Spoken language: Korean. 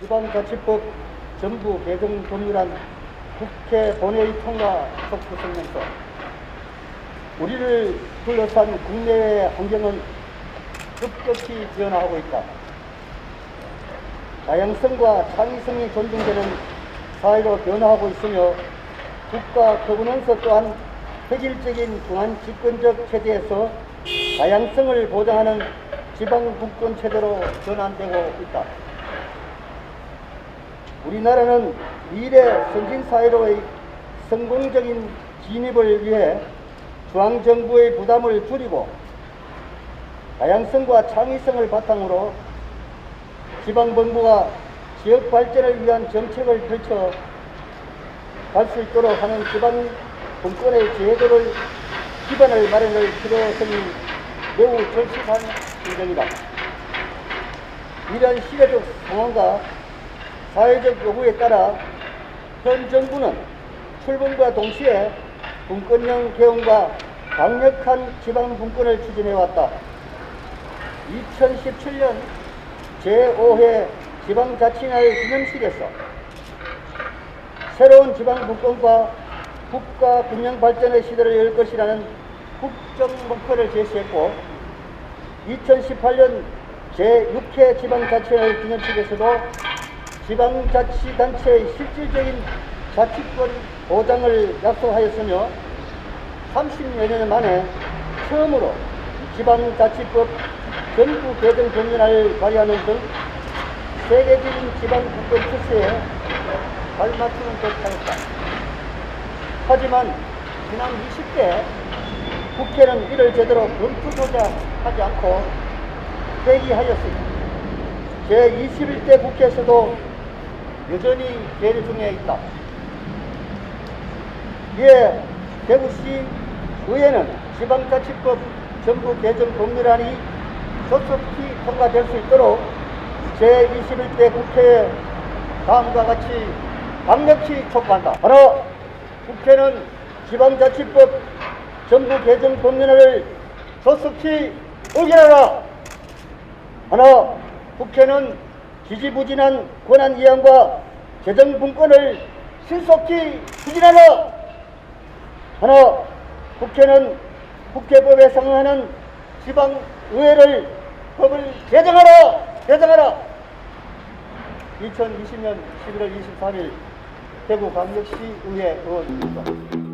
지방자치법 정부 개정 법률안 국회 본회의 통과 속보 성명서 우리를 둘러싼 국내의 환경은 급격히 변화하고 있다. 다양성과 창의성이 존중되는 사회로 변화하고 있으며 국가 거버넌스 또한 획일적인 중앙 집권적 체제에서 다양성을 보장하는 지방 국권 체제로 전환되고 있다. 우리나라는 미래 선진 사회로의 성공적인 진입을 위해 중앙 정부의 부담을 줄이고 다양성과 창의성을 바탕으로 지방 정부가 지역 발전을 위한 정책을 펼쳐 갈 수 있도록 하는 지방 분권의 제도를 기반을 마련할 필요성이 매우 절실한 심정이다. 이러한 시대적 상황과 사회적 요구에 따라 현 정부는 출범과 동시에 분권형 개헌과 강력한 지방 분권을 추진해왔다. 2017년 제5회 지방자치날 기념식에서 새로운 지방 분권과 국가 균형 발전의 시대를 열 것이라는 국정 목표를 제시했고 2018년 제6회 지방자치날 기념식에서도 지방자치단체의 실질적인 자치권 보장을 약속하였으며 30여 년 만에 처음으로 지방자치법 전부 개정 정연을 발의하는 등 세계적인 지방국권 추세에 발맞추는 듯하였다. 하지만 지난 20대 국회는 이를 제대로 검토조차 하지 않고 회기하였습니다. 제21대 국회에서도 여전히 계류 중에 있다. 이에 대구시 의회는 지방자치법 정부 개정 법률안이 조속히 통과될 수 있도록 제21대 국회에 다음과 같이 강력히 촉구한다. 바로 국회는 지방자치법 정부 개정 법률안을 조속히 의결하라. 하나, 국회는 지지부진한 권한 이양과 재정 분권을 신속히 추진하라. 하나, 국회는 국회법에 상응하는 지방의회를 법을 개정하라! 개정하라! 2020년 11월 23일 대구광역시 의회 의원입니다.